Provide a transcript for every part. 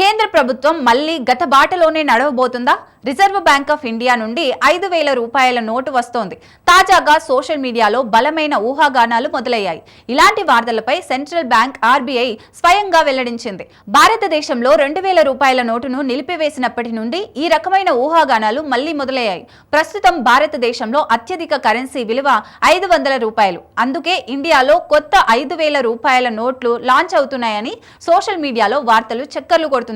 కేంద్ర ప్రభుత్వం మళ్ళీ గత బాటలోనే నడవబోతుందా? రిజర్వ్ బ్యాంక్ ఆఫ్ ఇండియా నుండి ఐదు వేల రూపాయల నోటు వస్తోంది. తాజాగా సోషల్ మీడియాలో బలమైన ఊహాగానాలు మొదలయ్యాయి. ఇలాంటి వార్తలపై సెంట్రల్ బ్యాంక్ ఆర్బీఐ స్వయంగా వెల్లడించింది. భారతదేశంలో రెండు వేల రూపాయల నోటును నిలిపివేసినప్పటి నుండి ఈ రకమైన ఊహాగానాలు మళ్ళీ మొదలయ్యాయి. ప్రస్తుతం భారతదేశంలో అత్యధిక కరెన్సీ విలువ ఐదు వందల రూపాయలు. అందుకే ఇండియాలో కొత్త ఐదు వేల రూపాయల నోట్లు లాంచ్ అవుతున్నాయని సోషల్ మీడియాలో వార్తలు చక్కర్లు కొడుతున్నాయి.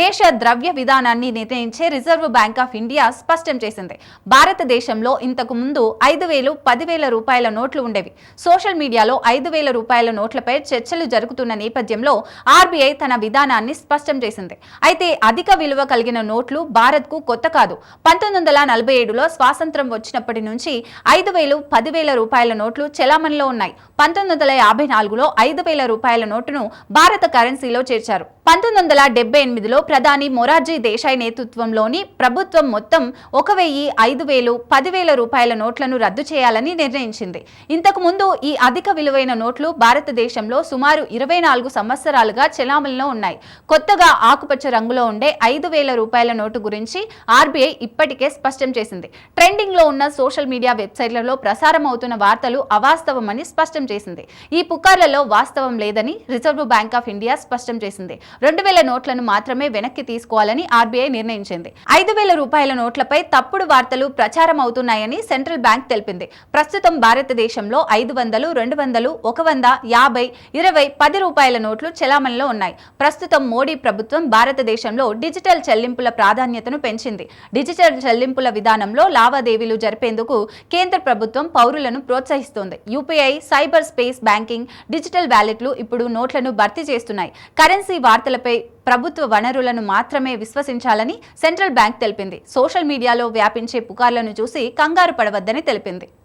దేశ ద్రవ్య విధానాన్ని నిర్ణయించే రిజర్వ్ బ్యాంక్ ఆఫ్ ఇండియా స్పష్టం చేసింది. భారతదేశంలో ఇంతకు ముందు ఐదు వేలు పదివేల రూపాయల నోట్లు ఉండేవి. సోషల్ మీడియాలో ఐదు వేల రూపాయల నోట్లపై చర్చలు జరుగుతున్న నేపథ్యంలో ఆర్బీఐ తన విధానాన్ని స్పష్టం చేసింది. అయితే అధిక విలువ కలిగిన నోట్లు భారత్కు కొత్త కాదు. పంతొమ్మిది వందల నలభై ఏడులో స్వాతంత్రం వచ్చినప్పటి నుంచి ఐదు వేలు పదివేల రూపాయల నోట్లు చెలామణిలో ఉన్నాయి. పంతొమ్మిది వందల యాభై నాలుగులో ఐదు వేల రూపాయల నోటును భారత కరెన్సీలో చేర్చారు. పంతొమ్మిది వందల డెబ్బై ఎనిమిదిలో ప్రధాని మొరార్జీ దేశాయ్ నేతృత్వంలోని ప్రభుత్వం మొత్తం ఒక వెయ్యి ఐదు వేలు పదివేల రూపాయల నోట్లను రద్దు చేయాలని నిర్ణయించింది. ఇంతకుముందు ఈ అధిక విలువైన నోట్లు భారతదేశంలో సుమారు ఇరవై నాలుగు సంవత్సరాలుగా చెలామణిలో ఉన్నాయి. కొత్తగా ఆకుపచ్చ రంగులో ఉండే ఐదు వేల రూపాయల నోటు గురించి ఆర్బీఐ ఇప్పటికే స్పష్టం చేసింది. ట్రెండింగ్లో ఉన్న సోషల్ మీడియా వెబ్సైట్లలో ప్రసారం అవుతున్న వార్తలు అవాస్తవమని స్పష్టం చేసింది. ఈ పుకార్లలో వాస్తవం లేదని రిజర్వ్ బ్యాంక్ ఆఫ్ ఇండియా స్పష్టం చేసింది. రెండు వేల నోట్లను నోట్లను మాత్రమే వెనక్కి తీసుకోవాలని ఆర్బీఐ నిర్ణయించింది. ఐదు వేల రూపాయల నోట్లపై తప్పుడు వార్తలు ప్రచారం అవుతున్నాయని సెంట్రల్ బ్యాంక్ తెలిపింది. ప్రస్తుతం భారతదేశంలో ఐదు వందలు రెండు వందలు ఒక వంద యాభై ఇరవై పది రూపాయల నోట్లు చెలామణిలో ఉన్నాయి. ప్రస్తుతం మోడీ ప్రభుత్వం భారతదేశంలో డిజిటల్ చెల్లింపుల ప్రాధాన్యతను పెంచింది. డిజిటల్ చెల్లింపుల విధానంలో లావాదేవీలు జరిపేందుకు కేంద్ర ప్రభుత్వం పౌరులను ప్రోత్సహిస్తోంది. UPI cyber space banking digital వ్యాలెట్లు ఇప్పుడు నోట్లను భర్తీ చేస్తున్నాయి. కరెన్సీ వార్తలపై ప్రభుత్వ వనరులను మాత్రమే విశ్వసించాలని సెంట్రల్ బ్యాంక్ తెలిపింది. సోషల్ మీడియాలో వ్యాపించే పుకార్లను చూసి కంగారు పడవద్దని తెలిపింది.